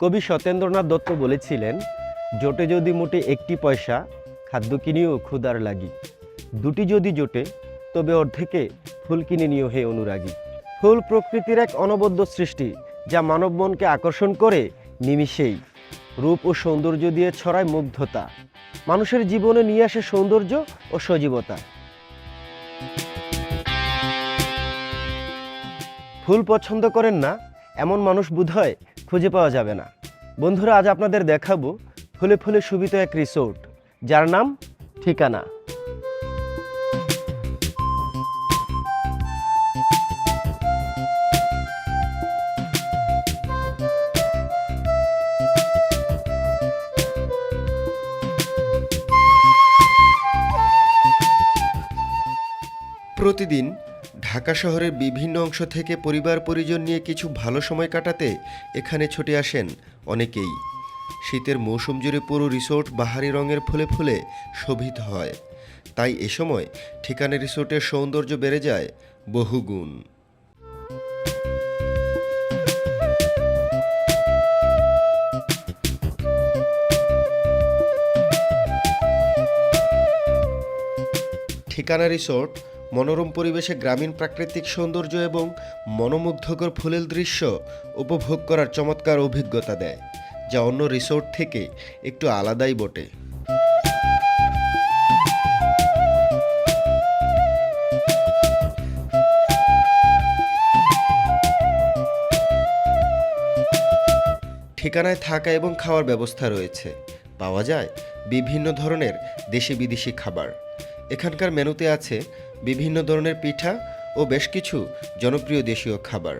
কবি সত্যেন্দ্রনাথ দত্ত বলেছিলেন, জোটে যদি মোটে একটি পয়সা, খাদ্য কিনিও ক্ষুদার লাগি। দুটি যদি জোটে, তবে অর্ধেকে ফুল কিনে নিও হে অনুরাগী। ফুল প্রকৃতির এক অনবদ্য সৃষ্টি, যা মানব মনকে আকর্ষণ করে নিমিষেই। রূপ ও সৌন্দর্য দিয়ে ছড়ায় মুগ্ধতা। মানুষের জীবনে নিয়ে আসে সৌন্দর্য ও সজীবতা। ফুল পছন্দ করেন না, এমন মানুষ বোধহয় খুঁজে পাওয়া যাবে না। বন্ধুরা, আজ আপনাদের দেখাবো ফুলে ফুলে শোভিত এক রিসোর্ট, যার নাম ঠিকানা। প্রতিদিন ঢাকা শহরের বিভিন্ন অংশ থেকে পরিবার পরিজন নিয়ে কিছু ভালো সময় কাটাতে এখানে ছুটে আসেন অনেকেই। শীতের মৌসুম জুড়ে পুরো রিসোর্ট বাহারি রঙের ফুলে ফুলে শোভিত হয়। তাই এ সময় ঠিকানা রিসোর্টের সৌন্দর্য বেড়ে যায় বহুগুণ। ঠিকানা রিসোর্ট মনোরম পরিবেশে গ্রামীণ প্রাকৃতিক সৌন্দর্য এবং মনোমুগ্ধকর ফুলের দৃশ্য উপভোগ করার চমৎকার অভিজ্ঞতা দেয়, যা অন্য রিসোর্ট থেকে একটু আলাদাই বটে। ঠিকানায় থাকা এবং খাওয়ার ব্যবস্থা রয়েছে। পাওয়া যায় বিভিন্ন ধরনের দেশি বিদেশি খাবার। এখানকার মেনুতে আছে বিভিন্ন ধরনের পিঠা ও বেশ কিছু জনপ্রিয় দেশীয় খাবার।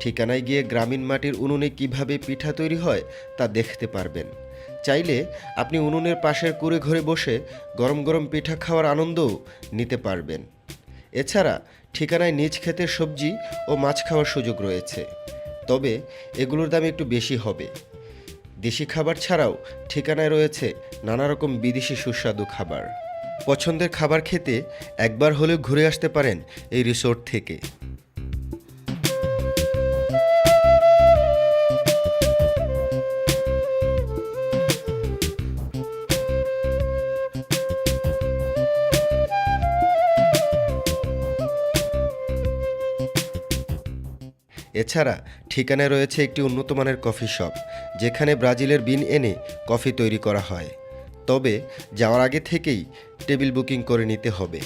ঠিকানায় গিয়ে গ্রামীণ মাটির উনুনে কীভাবে পিঠা তৈরি হয় তা দেখতে পারবেন। চাইলে আপনি উনুনের পাশের কুড়ে ঘরে বসে গরম গরম পিঠা খাওয়ার আনন্দও নিতে পারবেন। এছাড়া ঠিকানায় নিজ ক্ষেতের সবজি ও মাছ খাওয়ার সুযোগ রয়েছে। তবে এগুলোর দাম একটু বেশি হবে। দেশি খাবার ছাড়াও ঠিকানায় রয়েছে নানা রকম বিদেশি সুস্বাদু খাবার। পছন্দের খাবার খেতে একবার হলেও ঘুরে আসতে পারেন এই রিসোর্ট থেকে। এছাড়া ঠিকানায় রয়েছে একটি উন্নত মানের কফি শপ, যেখানে ব্রাজিলের বিন এনে কফি তৈরি করা হয়। তবে যাওয়ার আগে থেকেই টেবিল বুকিং করে নিতে হবে।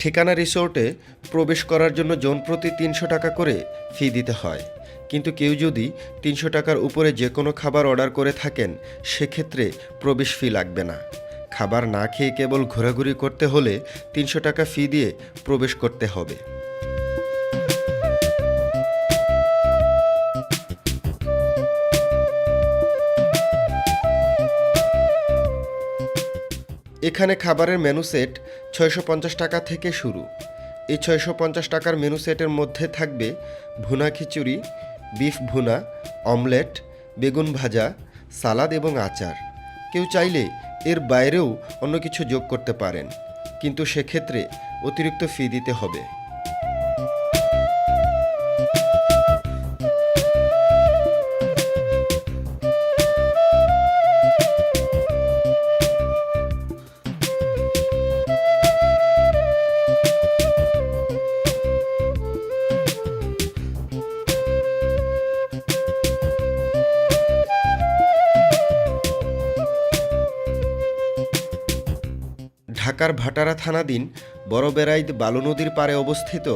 ঠিকানা রিসোর্টে প্রবেশ করার জন্য জন প্রতি তিনশো টাকা করে ফি দিতে হয়। কিন্তু কেউ যদি তিনশো টাকার উপরে যে কোনো খাবার অর্ডার করে থাকেন, সেক্ষেত্রে প্রবেশ ফি লাগবে না। খাবার না খেয়ে কেবল ঘোরাঘুরি করতে হলে তিনশো টাকা ফি দিয়ে প্রবেশ করতে হবে। এখানে খাবারের মেনু সেট ছয়শো পঞ্চাশ টাকা থেকে শুরু। এই ছয়শো পঞ্চাশ টাকার মেনু সেটের মধ্যে থাকবে ভুনা খিচুড়ি, বিফ ভুনা, অমলেট, বেগুন ভাজা, সালাদ এবং আচার। কেউ চাইলে এর বাইরেও অন্য কিছু যোগ করতে পারেন, কিন্তু সেক্ষেত্রে অতিরিক্ত ফি দিতে হবে। ঢাকার ভাটারা থানাধীন বড় বেড়াইদ বালু নদীর পাড়ে অবস্থিত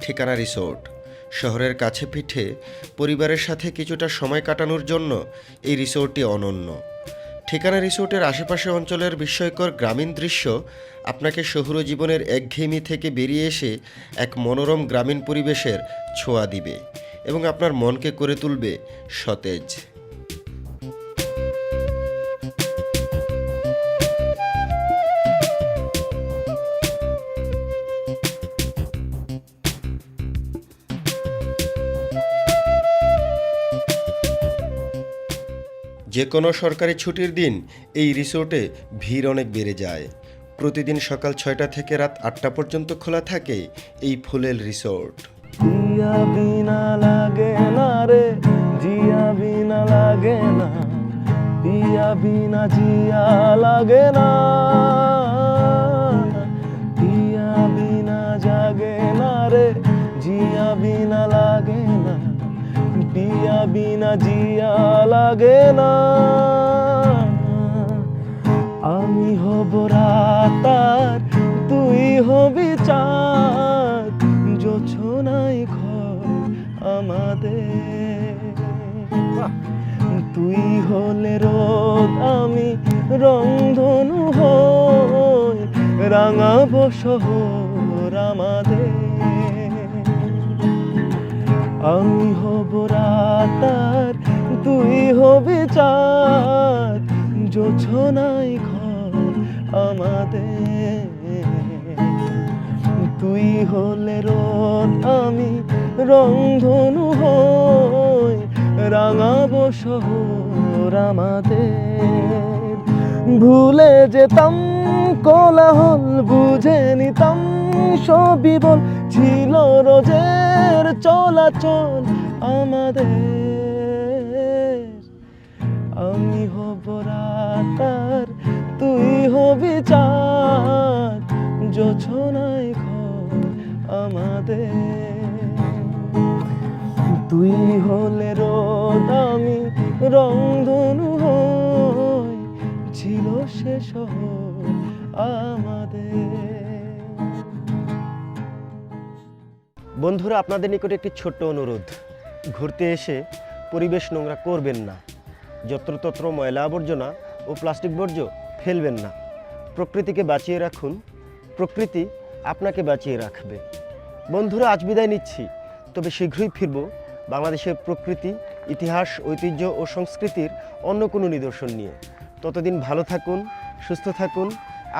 ঠিকানা রিসোর্ট। শহরের কাছে পিঠে পরিবারের সাথে কিছুটা সময় কাটানোর জন্য এই রিসোর্টটি অনন্য। ঠিকানা রিসোর্টের আশেপাশে অঞ্চলের বিস্ময়কর গ্রামীণ দৃশ্য আপনাকে শহুর জীবনের একঘেয়েমি থেকে বেরিয়ে এসে এক মনোরম গ্রামীণ পরিবেশের ছোঁয়া দিবে এবং আপনার মনকে করে তুলবে সতেজ। যে কোনো সরকারি ছুটির দিন এই রিসোর্টে ভিড় অনেক বেড়ে যায়। প্রতিদিন সকাল ছয়টা থেকে রাত আটটা পর্যন্ত খোলা থাকে এই ফুলেল রিসোর্ট। জিয়া বিনা লাগে না রে, জিয়া বিনা লাগে না জিয়া বিনা জিয়া লাগে না। পিয়া বিনা জিয়া লাগে না। আমি হব রাতার তুই হবি চাঁদ। জোছনাই ঘর আমাদের। তুই হলে রোদ আমি রংধনু হই। রাঙাবো শহর আমাদের। আমি হব রাতার, তুই হবে চাঁদ। জোছনাই ঘর আমাদের। তুই হলে রোদ, আমি রংধনু হই। রাঙাবো শহর আমাদের। ভুলে যেতাম, কোলাহল বুঝে নিতাম, সবই বল ছিল রোজের চলাচল আমাদের। আমি হব রাতার, তুই হবি চাঁদ জোছনাই ঘর আমাদের। তুই হলে রোদ আমি রংধনু শহর আমাদের। বন্ধুরা, আপনাদের নিকটে একটি ছোট্ট অনুরোধ। ঘুরতে এসে পরিবেশ নোংরা করবেন না। যত্রতত্র ময়লা আবর্জনা ও প্লাস্টিক বর্জ্য ফেলবেন না। প্রকৃতিকে বাঁচিয়ে রাখুন। প্রকৃতি আপনাকে বাঁচিয়ে রাখবে। বন্ধুরা, আজ বিদায় নিচ্ছি। তবে শীঘ্রই ফিরব বাংলাদেশের প্রকৃতি, ইতিহাস, ঐতিহ্য ও সংস্কৃতির অন্য কোনো নিদর্শন নিয়ে। ততদিন ভালো থাকুন সুস্থ থাকুন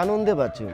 আনন্দে বাঁচুন।